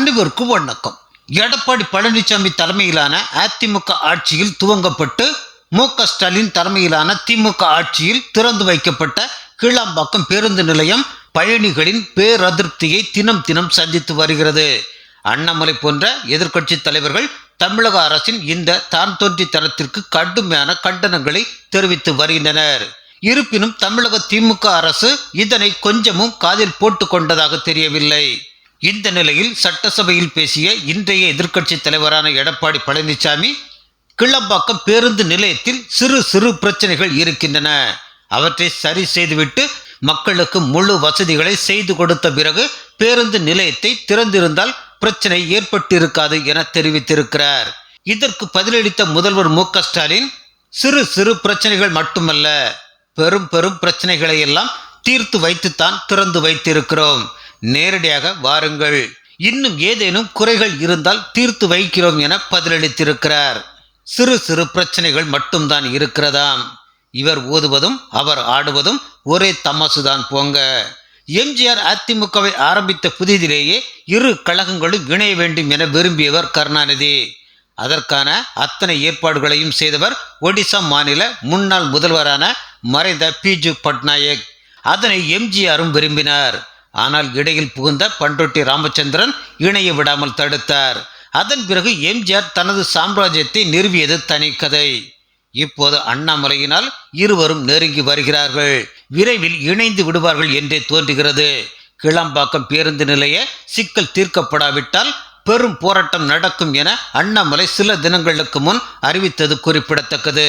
அனைவருக்கும் வணக்கம். எடப்பாடி பழனிசாமி தலைமையிலான அதிமுக ஆட்சியில் துவங்கப்பட்டு மு க ஸ்டாலின் தலைமையிலான திமுக ஆட்சியில் திறந்து வைக்கப்பட்ட கீழாம்பாக்கம் பேருந்து நிலையம் பயணிகளின் பேரதிருப்தியை தினம் தினம் சந்தித்து வருகிறது. அண்ணாமலை போன்ற எதிர்க்கட்சி தலைவர்கள் தமிழக அரசின் இந்த தான் தோன்றித்தனத்திற்கு கடுமையான கண்டனங்களை தெரிவித்து வருகின்றனர். இருப்பினும் தமிழக திமுக அரசு இதனை கொஞ்சமும் காதில் போட்டு கொண்டதாக தெரியவில்லை. இந்த நிலையில் சட்டசபையில் பேசிய இன்றைய எதிர்க்கட்சி தலைவரான எடப்பாடி பழனிசாமி கிள்ளம்பாக்கம் பேருந்து நிலையத்தில் சிறு சிறு பிரச்சனைகள் இருக்கின்றன. அவற்றை சரி செய்துவிட்டு மக்களுக்கு முழு வசதிகளை செய்து கொடுத்த பிறகு பேருந்து நிலையத்தை திறந்திருந்தால் பிரச்சனை ஏற்பட்டிருக்காது என தெரிவித்திருக்கிறார். இதற்கு பதிலளித்த முதல்வர் மு ஸ்டாலின் சிறு சிறு பிரச்சனைகள் மட்டுமல்ல பெரும் பெரும் பிரச்சனைகளை எல்லாம் தீர்த்து வைத்துத்தான் திறந்து வைத்திருக்கிறோம். நேரடியாக வாருங்கள். இன்னும் ஏதேனும் குறைகள் இருந்தால் தீர்த்து வைக்கிறோம் என பதிலளித்திருக்கிறார். சிறு சிறு பிரச்சனைகள் மட்டும்தான் இருக்கிறதாம். இவர் ஓதுவதும் அவர் ஆடுவதும் ஒரே தமாசுதான் போங்க. எம்ஜிஆர் அதிமுகவை ஆரம்பித்த புதிதிலேயே இரு கழகங்களும் இணைய வேண்டும் என விரும்பியவர் கருணாநிதி. அதற்கான அத்தனை ஏற்பாடுகளையும் செய்தவர் ஒடிசா மாநில முன்னாள் முதல்வரான மறைந்த பிஜு பட்நாயக். அதனை எம்ஜிஆரும் விரும்பினார். ஆனால் இடையில் புகுந்த பண்ருட்டி ராமச்சந்திரன் இணைய விடாமல் தடுத்தார். அதன் பிறகு எம்ஜிஆர் தனது சாம்ராஜ்யத்தை நிறுவியது தனி கதை. இப்போது அண்ணாமலையினால் இருவரும் நெருங்கி வருகிறார்கள். விரைவில் இணைந்து விடுவார்கள் என்றே தோன்றுகிறது. கிளம்பாக்கம் பேருந்து நிலைய சிக்கல் தீர்க்கப்படாவிட்டால் பெரும் போராட்டம் நடக்கும் என அண்ணாமலை சில தினங்களுக்கு முன் அறிவித்தது குறிப்பிடத்தக்கது.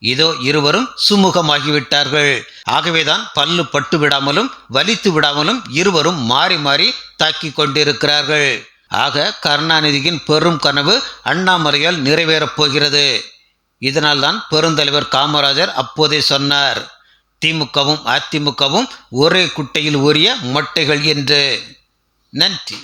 இதோ இருவரும் சுமூகமாகிவிட்டார்கள். ஆகவேதான் பல்லு பட்டு விடாமலும் வலித்து விடாமலும் இருவரும் மாறி மாறி தாக்கி கொண்டிருக்கிறார்கள். ஆக கருணாநிதியின் பெரும் கனவு அண்ணாமலையால் நிறைவேறப் போகிறது. இதனால்தான் பெருந்தலைவர் காமராஜர் அப்போதே சொன்னார் திமுகவும் அதிமுகவும் ஒரே குட்டையில் உரிய மொட்டைகள் என்று. நன்றி.